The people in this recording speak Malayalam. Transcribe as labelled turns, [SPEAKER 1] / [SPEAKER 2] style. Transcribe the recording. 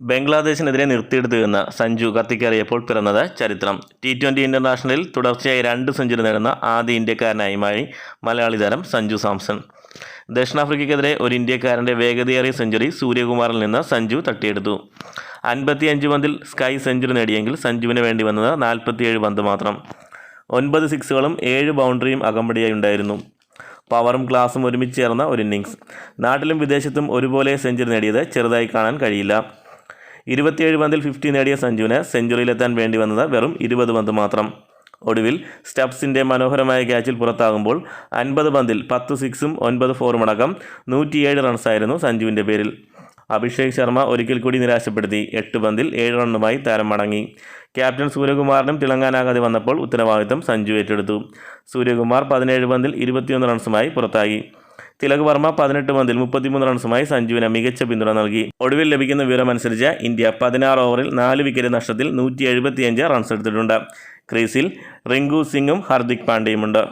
[SPEAKER 1] ബംഗ്ലാദേശിനെതിരെ നിർത്തിയെടുത്തു എന്ന സഞ്ജു കത്തിക്കേറിയപ്പോൾ പിറന്നത് ചരിത്രം. ടി ട്വന്റി ഇന്റർനാഷണലിൽ തുടർച്ചയായി രണ്ട് സെഞ്ചുറി നേടുന്ന ആദ്യ ഇന്ത്യക്കാരനായി മാറി മലയാളി താരം സഞ്ജു സാംസൺ. ദക്ഷിണാഫ്രിക്കയ്ക്കെതിരെ ഒരു ഇന്ത്യക്കാരന്റെ വേഗതയേറിയ സെഞ്ചുറി സൂര്യകുമാറിൽ നിന്ന് സഞ്ജു തട്ടിയെടുത്തു. അൻപത്തിയഞ്ച് പന്തിൽ സ്കൈ സെഞ്ചുറി നേടിയെങ്കിൽ സഞ്ജുവിന് വേണ്ടി വന്നത് നാൽപ്പത്തിയേഴ് പന്ത് മാത്രം. ഒൻപത് സിക്സുകളും ഏഴ് ബൗണ്ടറിയും അകമ്പടിയായി ഉണ്ടായിരുന്നു. പവറും ക്ലാസും ഒരുമിച്ച് ചേർന്ന ഒരു ഇന്നിങ്സ് നാട്ടിലും വിദേശത്തും ഒരുപോലെ സെഞ്ചുറി നേടിയത് ചെറുതായി കാണാൻ കഴിയില്ല. ഇരുപത്തിയേഴ് പന്തിൽ ഫിഫ്റ്റി നേടിയ സഞ്ജുവിന് സെഞ്ചുറിയിലെത്താൻ വേണ്ടി വന്നത് വെറും ഇരുപത് പന്ത് മാത്രം. ഒടുവിൽ സ്റ്റബ്സിന്റെ മനോഹരമായ ക്യാച്ചിൽ പുറത്താകുമ്പോൾ അൻപത് പന്തിൽ പത്ത് സിക്സും ഒൻപത് ഫോറും അടക്കം നൂറ്റിയേഴ് റൺസായിരുന്നു സഞ്ജുവിന്റെ പേരിൽ. അഭിഷേക് ശർമ്മ ഒരിക്കൽ കൂടി നിരാശപ്പെടുത്തി. എട്ട് പന്തിൽ ഏഴ് റണ്ണുമായി താരം മടങ്ങി. ക്യാപ്റ്റൻ സൂര്യകുമാറിനും തിളങ്ങാനാകാതെ വന്നപ്പോൾ ഉത്തരവാദിത്തം സഞ്ജു ഏറ്റെടുത്തു. സൂര്യകുമാർ പതിനേഴ് പന്തിൽ ഇരുപത്തിയൊന്ന് റൺസുമായി പുറത്തായി. തിലക് വർമ്മ പതിനെട്ട് പന്തിൽ മുപ്പത്തിമൂന്ന് റൺസുമായി സഞ്ജുവിന് മികച്ച പിന്തുണ നൽകി. ഒടുവിൽ ലഭിക്കുന്ന വിവരമനുസരിച്ച് ഇന്ത്യ പതിനാറ് ഓവറിൽ നാല് വിക്കറ്റ് നഷ്ടത്തിൽ നൂറ്റി റൺസ് എടുത്തിട്ടുണ്ട് ക്രീസിൽ റിങ്കു സിംഗും ഹർദിക് പാണ്ഡ്യയുമുണ്ട്.